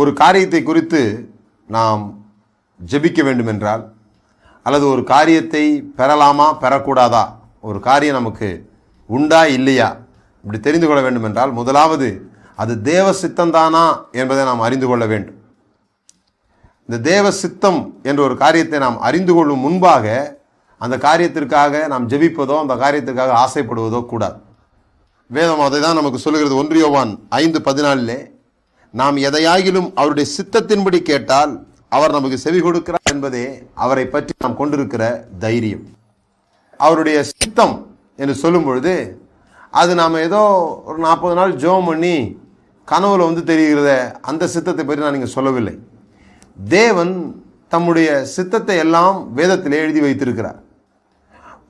ஒரு காரியத்தை குறித்து நாம் ஜெபிக்க வேண்டுமென்றால் அல்லது ஒரு காரியத்தை பெறலாமா பெறக்கூடாதா ஒரு காரியம் நமக்கு உண்டா இல்லையா இப்படி தெரிந்து கொள்ள வேண்டுமென்றால் முதலாவது அது தேவ சித்தந்தானா என்பதை நாம் அறிந்து கொள்ள வேண்டும். இந்த தேவ சித்தம் என்ற ஒரு காரியத்தை நாம் அறிந்து கொள்ளும் முன்பாக அந்த காரியத்திற்காக நாம் ஜெபிப்பதோ அந்த காரியத்திற்காக ஆசைப்படுவதோ கூடாது. வேதம் அதை தான் நமக்கு சொல்லுகிறது. ஒன்றியோவான் ஐந்து பதினாலிலே நாம் எதையாகிலும் அவருடைய சித்தத்தின்படி கேட்டால் அவர் நமக்கு செவி கொடுக்கிறார் என்பதே அவரை பற்றி நாம் கொண்டிருக்கிற தைரியம். அவருடைய சித்தம் என்று சொல்லும் பொழுது அது நாம் ஏதோ ஒரு நாற்பது நாள் ஜெபம் பண்ணி கனவுல வந்து தெரிகிறத அந்த சித்தத்தை பற்றி நான் இங்கே சொல்லவில்லை. தேவன் தம்முடைய சித்தத்தை எல்லாம் வேதத்தில் எழுதி வைத்திருக்கிறார்.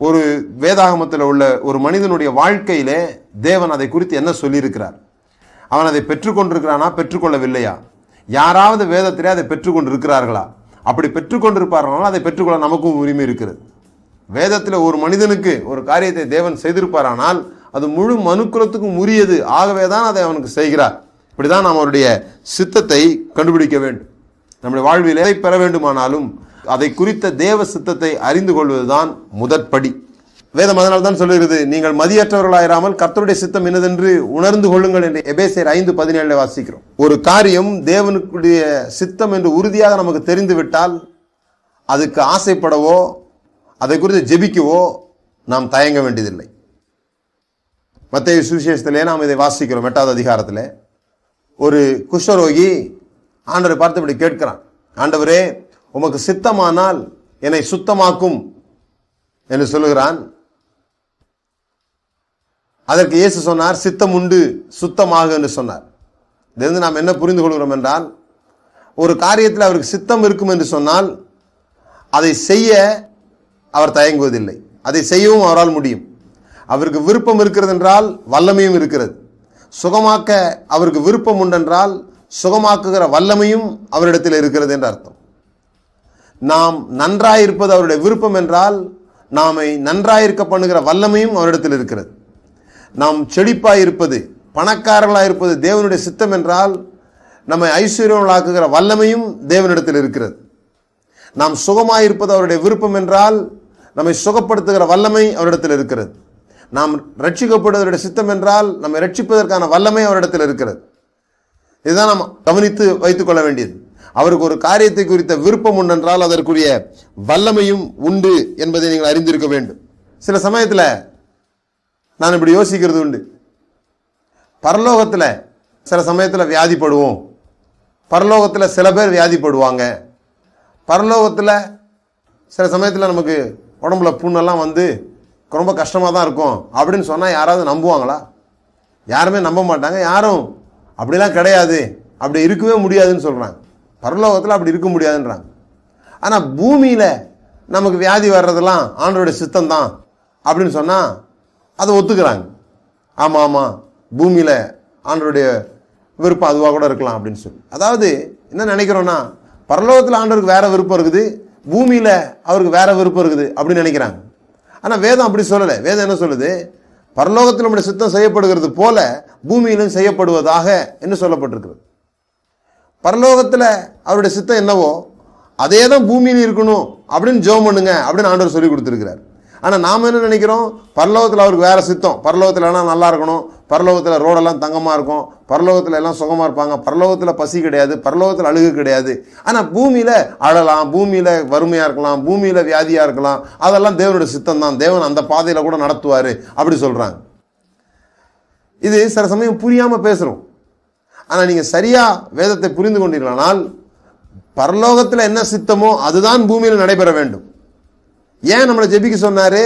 ஒரு வேதாகமத்தில் உள்ள ஒரு மனிதனுடைய வாழ்க்கையிலே தேவன் அதை குறித்து என்ன சொல்லியிருக்கிறார்? அவன் அதை பெற்றுக்கொண்டிருக்கிறானா? பெற்றுக்கொள்ளவில்லையா? யாராவது வேதத்திலே அதை பெற்றுக்கொண்டிருக்கிறார்களா? அப்படி பெற்றுக்கொண்டிருப்பார்களால் அதை பெற்றுக்கொள்ள நமக்கும் உரிமை இருக்கிறது. வேதத்தில் ஒரு மனிதனுக்கு ஒரு காரியத்தை தேவன் செய்திருப்பாரானால் அது முழு மனுக்குலத்துக்கும் உரியது. ஆகவே தான் அதை அவனுக்கு செய்கிறார். இப்படிதான் நாம் அவருடைய சித்தத்தை கண்டுபிடிக்க வேண்டும். நம்முடைய வாழ்வில் எதை பெற வேண்டுமானாலும் அதை குறித்த தேவ சித்தத்தை அறிந்து கொள்வதுதான் முதற்படி. வேதம் அதனால் தான் சொல்லுகிறது நீங்கள் மதியற்றவர்களாயிராமல் கர்த்தருடைய சித்தம் என்னதென்று உணர்ந்து கொள்ளுங்கள் என்று எபேசியர் ஐந்து பதினேழுல வாசிக்கிறோம். ஒரு காரியம் தேவனுக்குடைய சித்தம் என்று உறுதியாக நமக்கு தெரிந்துவிட்டால் அதுக்கு ஆசைப்படவோ அதை குறித்து ஜெபிக்கவோ நாம் தயங்க வேண்டியதில்லை. மத்திய சுவிசேஷத்திலே நாம் இதை வாசிக்கிறோம் எட்டாவது அதிகாரத்தில். ஒரு குஷ்டரோகி ஆண்டவரை பார்த்து இப்படி கேட்கிறான் ஆண்டவரே உமக்கு சித்தமானால் என்னை சுத்தமாக்கும் என்று சொல்லுகிறான். அதற்கு இயேசு சொன்னார் சித்தம் உண்டு சுத்தமாக என்று சொன்னார். இதிலிருந்து நாம் என்ன புரிந்து கொள்கிறோம் என்றால் ஒரு காரியத்தில் அவருக்கு சித்தம் இருக்கும் என்று சொன்னால் அதை செய்ய அவர் தயங்குவதில்லை. அதை செய்யவும் அவரால் முடியும். அவருக்கு விருப்பம் இருக்கிறது என்றால் வல்லமையும் இருக்கிறது. சுகமாக்க அவருக்கு விருப்பம் உண்டென்றால் சுகமாக்குகிற வல்லமையும் அவரிடத்தில் இருக்கிறது என்று அர்த்தம். நாம் நன்றாயிருப்பது அவருடைய விருப்பம் என்றால் நாமை நன்றாயிருக்க பண்ணுகிற வல்லமையும் அவரிடத்தில் இருக்கிறது. நாம் செழிப்பாயிருப்பது பணக்காரர்களாயிருப்பது தேவனுடைய சித்தம் என்றால் நம்மை ஐஸ்வர்யங்களாக்குகிற வல்லமையும் தேவனிடத்தில் இருக்கிறது. நாம் சுகமாயிருப்பது அவருடைய விருப்பம் என்றால் நம்மை சுகப்படுத்துகிற வல்லமை அவரிடத்தில் இருக்கிறது. நாம் ரட்சிக்கப்படுவதனுடைய சித்தம் என்றால் நம்மை ரட்சிப்பதற்கான வல்லமை அவரிடத்தில் இருக்கிறது. இதுதான் நாம் கவனித்து வைத்துக் கொள்ள வேண்டியது. அவருக்கு ஒரு காரியத்தை குறித்த விருப்பம் உண்டென்றால் அதற்குரிய வல்லமையும் உண்டு என்பதை நீங்கள் அறிந்திருக்க வேண்டும். சில சமயத்தில் நான் இப்படி யோசிக்கிறது உண்டு. பரலோகத்தில் சில சமயத்தில் வியாதிப்படுவோம். பரலோகத்தில் சில பேர் வியாதிப்படுவாங்க. பரலோகத்தில் சில சமயத்தில் நமக்கு உடம்புல புண்ணெல்லாம் வந்து ரொம்ப கஷ்டமாக தான் இருக்கும். அப்படின்னு சொன்னால் யாராவது நம்புவாங்களா? யாருமே நம்ப மாட்டாங்க. யாரும் அப்படிலாம் கிடையாது. அப்படி இருக்கவே முடியாதுன்னு சொல்கிறாங்க பரலோகத்தில் அப்படி இருக்க முடியாதுன்றாங்க. ஆனால் பூமியில் நமக்கு வியாதி வர்றதெல்லாம் ஆண்டோடைய சித்தம் தான் அப்படின்னு சொன்னால் அதை ஒத்துக்கிறாங்க. ஆமாம் ஆமாம் பூமியில் ஆண்டருடைய விருப்பம் அதுவாக கூட இருக்கலாம் அப்படின்னு சொல்லி. அதாவது என்ன நினைக்கிறோன்னா பரலோகத்தில் ஆண்டவருக்கு வேறு விருப்பம் இருக்குது பூமியில் அவருக்கு வேறு விருப்பம் இருக்குது அப்படின்னு நினைக்கிறாங்க. ஆனால் வேதம் அப்படி சொல்லலை. வேதம் என்ன சொல்லுது? பரலோகத்தில் நம்முடைய சித்தம் செய்யப்படுகிறது போல பூமியிலும் செய்யப்படுவதாக என்று சொல்லப்பட்டிருக்கிறது. பரலோகத்தில் அவருடைய சித்தம் என்னவோ அதே தான் பூமியில் இருக்கணும் அப்படின்னு ஜெபம் பண்ணுங்க அப்படின்னு ஆண்டவர் சொல்லி கொடுத்துருக்கிறார். ஆனால் நாம் என்ன நினைக்கிறோம்? பரலோகத்தில் அவருக்கு வேறு சித்தம். பரலோகத்தில் எல்லாம் நல்லா இருக்கணும். பரலோகத்தில் ரோடெல்லாம் தங்கமாக இருக்கும். பரலோகத்தில் எல்லாம் சுகமாக இருப்பாங்க. பரலோகத்தில் பசி கிடையாது. பரலோகத்தில் அழுகு கிடையாது. ஆனால் பூமியில் அழலாம் பூமியில் வறுமையாக இருக்கலாம் பூமியில் வியாதியாக இருக்கலாம். அதெல்லாம் தேவனுடைய சித்தம் தான். தேவன் அந்த பாதையில் கூட நடத்துவார். அப்படி சொல்கிறாங்க இது சில சமயம் புரியாமல் பேசுகிறோம் ஆனால் நீங்கள் சரியாக வேதத்தை புரிந்து கொண்டீர்களானால் பரலோகத்தில் என்ன சித்தமோ அதுதான் பூமியில் நடைபெற வேண்டும். ஏன் நம்மளை ஜெபிக்க சொன்னாரு?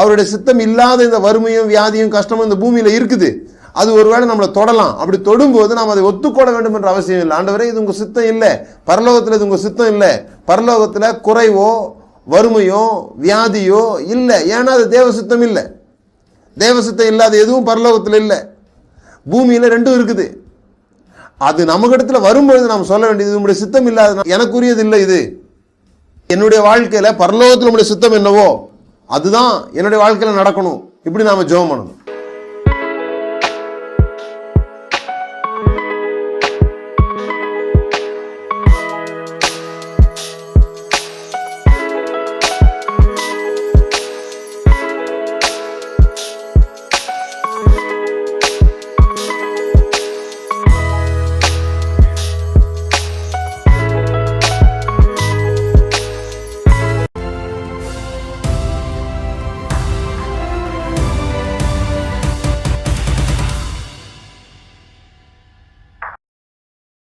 அவருடைய சித்தம் இல்லாத இந்த வறுமையும் வியாதியும் கஷ்டமும் இந்த பூமியில இருக்குது. அது ஒருவேளை நம்மளை தொடலாம். அப்படி தொடும்போது நாம் அதை ஒத்துக்கொள்ள வேண்டும் என்ற அவசியம் இல்லை. ஆண்டவரே இது உங்கள் சித்தம் இல்லை. பரலோகத்தில் இது உங்கள் சித்தம் இல்லை. பரலோகத்தில் குறைவோ வறுமையோ வியாதியோ இல்லை. ஏன்னா அது தேவ சித்தம் இல்லை. தேவ சித்தம் இல்லாத எதுவும் பரலோகத்தில் இல்லை. பூமியில் ரெண்டும் இருக்குது. அது நமக்கிடத்துல வரும்பொழுது நாம் சொல்ல வேண்டியது உங்களுடைய சித்தம் இல்லாத எனக்குரியது இல்லை இது. என்னுடைய வாழ்க்கையில் பரலோகத்தில் நம்முடைய சித்தம் என்னவோ அதுதான் என்னுடைய வாழ்க்கையில் நடக்கணும். இப்படி நாம் ஜெபம் பண்ணணும்.